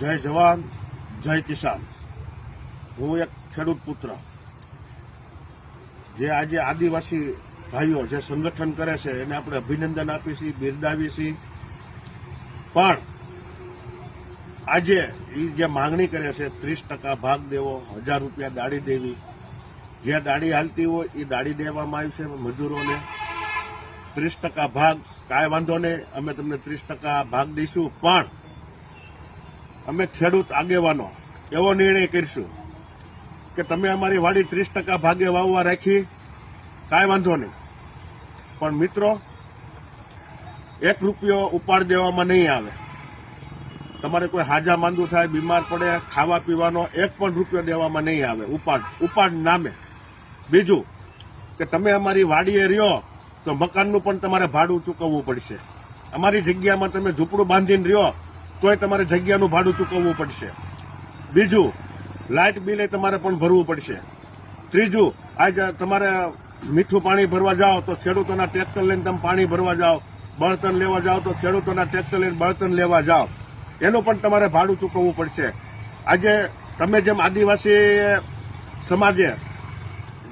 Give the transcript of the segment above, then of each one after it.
જય જવાન, જય કિસાન. હું એક ખેડૂત પુત્ર. જે આજે આદિવાસી ભાઈઓ જે સંગઠન કરે છે, એને આપણે અભિનંદન આપીએ છીએ, બિરદાવીએ છીએ. પણ આજે એ જે માંગણી કરે છે, ત્રીસ ટકા ભાગ દેવો, હજાર રૂપિયા દાડી દેવી. જે દાડી હાલતી હોય એ દાડી દેવામાં આવી છે મજૂરોને. ત્રીસ ટકા ભાગ, કાંઈ વાંધો નહીં, અમે તમને ત્રીસ ટકા ભાગ દઈશું. પણ અમે ખેડૂત આગેવાનો. એવો નિર્ણય કરીશું કે તમે અમારી વાડી ત્રીસ ટકા ભાગે વાવવા રાખી, કાંઈ વાંધો નહીં. પણ મિત્રો, એક રૂપિયો ઉપાડ દેવામાં નહીં આવે. તમારે કોઈ હાજા માંદું થાય, બીમાર પડે, ખાવા પીવાનો એક પણ રૂપિયો દેવામાં નહીં આવે. ઉપાડ ઉપાડ નામે. બીજું કે તમે અમારી વાડીએ રહ્યો, તો મકાનનું પણ તમારે ભાડું ચૂકવવું પડશે. અમારી જગ્યામાં તમે ઝૂંપડું બાંધીને રહ્યો તોય તમારે જગ્યાનું ભાડું ચૂકવવું પડશે. બીજું, લાઇટ બિલ એ તમારે પણ ભરવું પડશે. ત્રીજું, આજે તમારે મીઠું પાણી ભરવા જાઓ તો ખેડૂતોના ટ્રેક્ટર લઈને તમે પાણી ભરવા જાઓ. બળતણ લેવા જાઓ તો ખેડૂતોના ટ્રેક્ટર લઈને બળતણ લેવા જાઓ. એનું પણ તમારે ભાડું ચૂકવવું પડશે. આજે તમે જેમ આદિવાસી સમાજે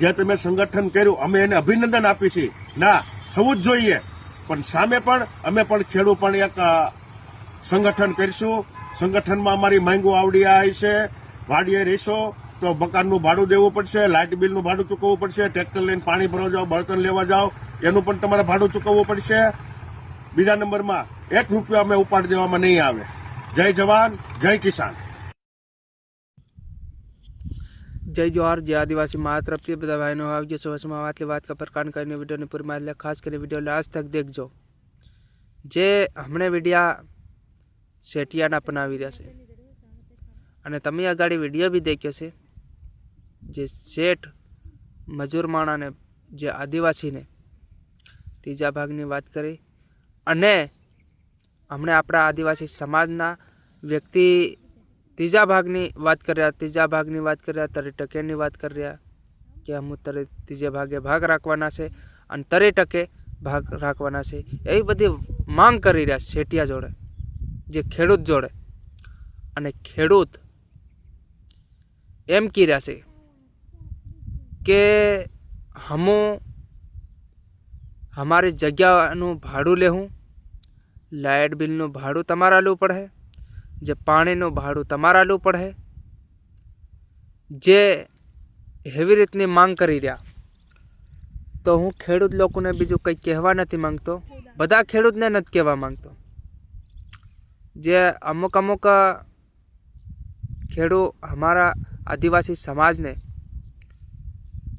જે તમે સંગઠન કર્યું, અમે એને અભિનંદન આપીશી ના, થવું જ જોઈએ. પણ સામે પણ, અમે પણ ખેડૂત પણ એક સંગઠન કરીશું. સંગઠનમાં અમારી માંગો આવડી આવી છે. વાડીએ રહેશો તો મકાનનું ભાડું દેવું પડશે, લાઇટ બિલનું ભાડું ચૂકવવું પડશે, ટ્રેક્ટર લઈને પાણી ભરવા જાઓ, બળતણ લેવા જાઓ, એનું પણ તમારે ભાડું ચૂકવવું પડશે. બીજા નંબરમાં એક રૂપિયો અમે ઉપાડ દેવામાં નહીં આવે. જય જવાન, જય કિસાન. જય જોહાર, જય આદિવાસી મા તરફથી બધા ભાઈનો આવજો સવાસમાં વાતલી વાત કપર કાન કરીને વિડીયોની પૂરી માહિતી લે. ખાસ કરીને વીડિયો લાસ્ટ તક દેખજો. જે હમણાં વિડીયા શેટિયાના અપનાવી રહ્યા છે. અને તમે આગળ વીડિયો બી દેખ્યો છે જે શેઠ મજૂર માણાને જે આદિવાસીને ત્રીજા ભાગની વાત કરી અને હમણે આપણા આદિવાસી સમાજના વ્યક્તિ ત્રીજા ભાગની વાત કર્યા, ત્રીજા ભાગની વાત કર્યા, તરે ટકેની વાત કર્યા કે અમુક તરે ત્રીજે ભાગે ભાગ રાખવાના છે અને તરે ટકે ભાગ રાખવાના છે. એવી બધી માંગ કરી રહ્યા શેઠિયા જોડે. જે ખેડૂત જોડે અને ખેડૂત એમ રહ્યા છે કે હમું અમારી જગ્યાનું ભાડું લેવું, લાઇટ બિલનું ભાડું તમારે લેવું પડે, જે પાણીનું ભાડું તમારે લેવું પડે, જે એવી રીતની માંગ કરી રહ્યા. તો હું ખેડૂત લોકોને બીજું કંઈ કહેવા નથી માંગતો. બધા ખેડૂતને નથી કહેવા માંગતો. જે અમુક અમુક ખેડૂ અમારા આદિવાસી સમાજને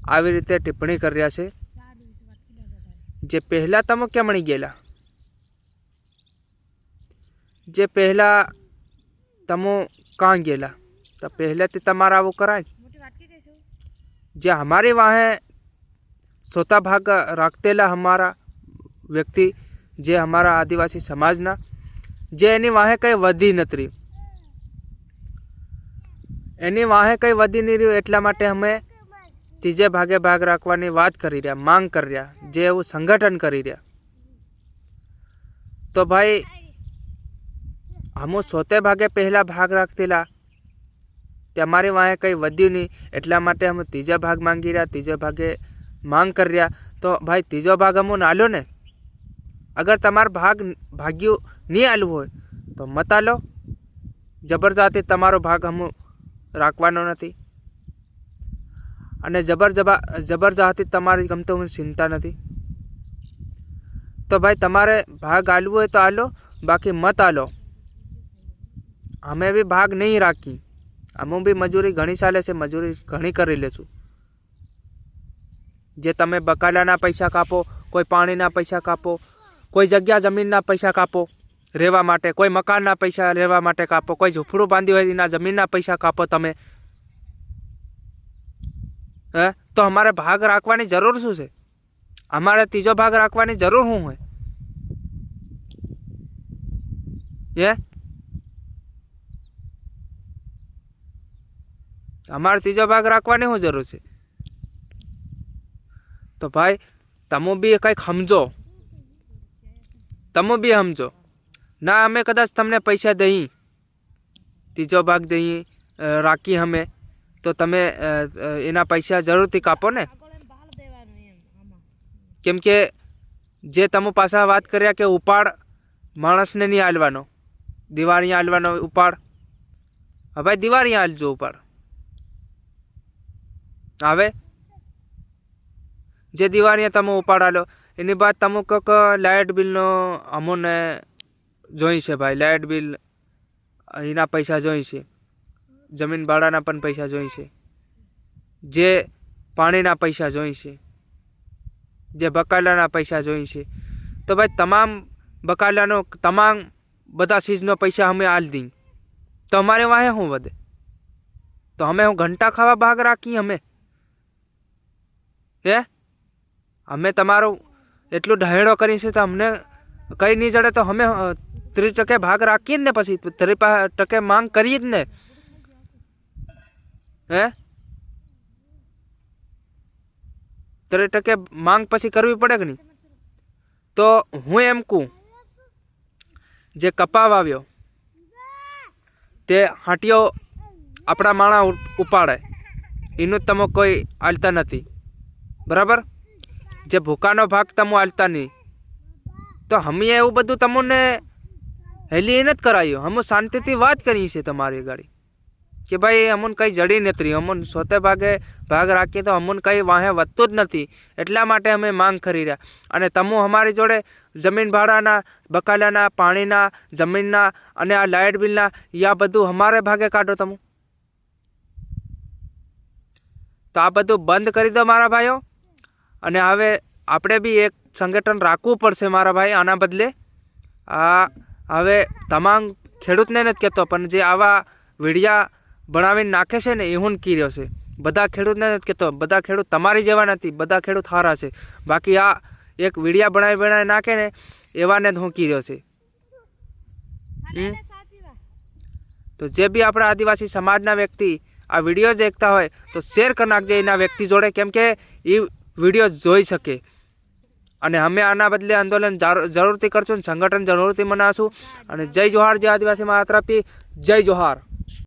આવી રીતે ટિપ્પણી કરી રહ્યા છે. જે પહેલાં તમે કેમ મણી ગયેલા? જે પહેલાં તમે કાં ગયેલા? તો પહેલાંથી તમારે આવું કરાય. જે અમારી વાહે સોતા ભાગ રાખતેલા અમારા વ્યક્તિ, જે અમારા આદિવાસી સમાજના જે એની વાહે કંઈ વધી નથી એની વાહે કંઈ વધી નહીં રહ્યું એટલા માટે અમે ત્રીજે ભાગે ભાગ રાખવાની વાત કરી રહ્યા, માંગ કરી રહ્યા, જે એવું સંગઠન કરી રહ્યા. તો ભાઈ, હમું સોતે ભાગે પહેલાં ભાગ રાખતેલા તે અમારી વાંહે કંઈ વધ્યું નહીં, એટલા માટે અમે ત્રીજા ભાગ માંગી રહ્યા, ત્રીજા ભાગે માંગ કરી રહ્યા. તો ભાઈ, ત્રીજો ભાગ અમુ નાલ્યો ને? અગર તમારો ભાગ ભાગ્યું નહીં આલવું હોય, તો મત આલો. જબરજસ્તી તમારો ભાગ હમ રાખવાનો નથી. અને જબર જબા જબરજસ્તી તમારી ગમતો હું ચિંતા નથી. તો ભાઈ તમારે ભાગ આલવું હોય તો આલો, બાકી મત આલો. અમે બી ભાગ નહીં રાખી. અમે બી મજૂરી ઘણી ચાલે છે, મજૂરી ઘણી કરી લેશું. જે તમે બકાલાના પૈસા કાપો, કોઈ પાણીના પૈસા કાપો કોઈ જગ્યા જમીનના પૈસા કાપો, રહેવા માટે. કોઈ મકાનના પૈસા રહેવા માટે કાપો. કોઈ ઝૂંપડું બાંધ્યું હોય એના જમીનના પૈસા કાપો તમે. હે? તો અમારે ભાગ રાખવાની જરૂર શું છે? અમારે ત્રીજો ભાગ રાખવાની જરૂર શું હોય? હે? અમારે ત્રીજો ભાગ રાખવાની શું જરૂર છે? તો ભાઈ, તમે બી કંઈક સમજો. તમે બી સમજો. ના, અમે કદાચ તમને પૈસા દઈ ત્રીજો ભાગ દઈ રાખી અમે, તો તમે એના પૈસા જરૂરથી કાપો ને. કેમ કે જે તમે પાછા વાત કર્યા કે ઉપાડ માણસને નહીં હાલવાનો દિવાળી હાલવાનો ઉપાડ. હવે ભાઈ, દિવાળી હાલજો ઉપાડ. આવે? જે દિવાળીએ તમે ઉપાડ હાલો એની બાદ તમે કહો કે લાઇટ બિલનો અમોને જોઈ છે ભાઈ, લાઇટ બિલ એના પૈસા જોઈ છે. જમીન ભાડાના પણ પૈસા જોઈ છે. જે પાણીના પૈસા જોઈ છે. જે બકાલાના પૈસા જોઈ છે. તો ભાઈ તમામ બકાલાનો, તમામ બધા ચીજનો પૈસા અમે આલ દી તો અમારે વાહે શું વધે? તો અમે હું ઘંટા ખાવા ભાગ રાખીએ અમે? હે? અમે તમારું એટલું ઢહેડો કરી છે તો અમને કંઈ નહીં જડે તો અમે ત્રીસ ટકે ભાગ રાખીએ જ ને પછી. ત્રીસ ટકે માંગ કરીએ જ ને. હે? ત્રીસ ટકે માંગ પછી કરવી પડે કે નહીં? તો હું એમ કહું, જે કપા વાવ્યો તે હાટીઓ આપણા માણા ઉપાડે. એનું તમે કોઈ આલતા નથી. બરાબર? જે ભૂકાનો ભાગ તમે આલતા નહીં. તો અમે એવું બધું તમને હેલી જ કરાયું. અમે શાંતિથી વાત કરીએ છીએ તમારી ગાડી. કે ભાઈ, અમને કંઈ જડી નથી અમને સોતે ભાગે ભાગ રાખીએ તો અમને કંઈ વાહે વધતું જ નથી. એટલા માટે અમે માંગ કરી રહ્યા. અને તમે અમારી જોડે જમીન ભાડાના, બકાલાના, પાણીના, જમીનના અને આ લાઇટ બિલના, યા બધું અમારે ભાગે કાઢો તમે. તો આ બધું બંધ કરી દો મારા ભાઈઓ. અને હવે આપણે બી એક સંગઠન રાખવું પડશે મારા ભાઈ આના બદલે. આ હવે તમામ ખેડૂતને નથી કહેતો પણ જે આવા વિડિયા બનાવીને નાખે છે ને એ હું કીર્યો છે. બધા ખેડૂતને નથી કહેતો બધા ખેડૂત તમારી જેવા નથી બધા ખેડૂત સારા છે. બાકી આ એક વિડિયા બનાવી બનાવી નાખે ને એવાને જ હું કીર્યો છે? તો જે બી આપણા આદિવાસી સમાજના વ્યક્તિ આ વીડિયો દેખતા હોય તો શેર કરી નાખજે એના વ્યક્તિ જોડે કેમ કે એ વીડિયો જોઈ શકે. અને અમે આના બદલે આંદોલન જાર- જરૂરથી કરશું અને સંગઠન જરૂરથી મનાવશું અને જય જોહાર, જય આદિવાસી મારા તરફથી જય જોહાર.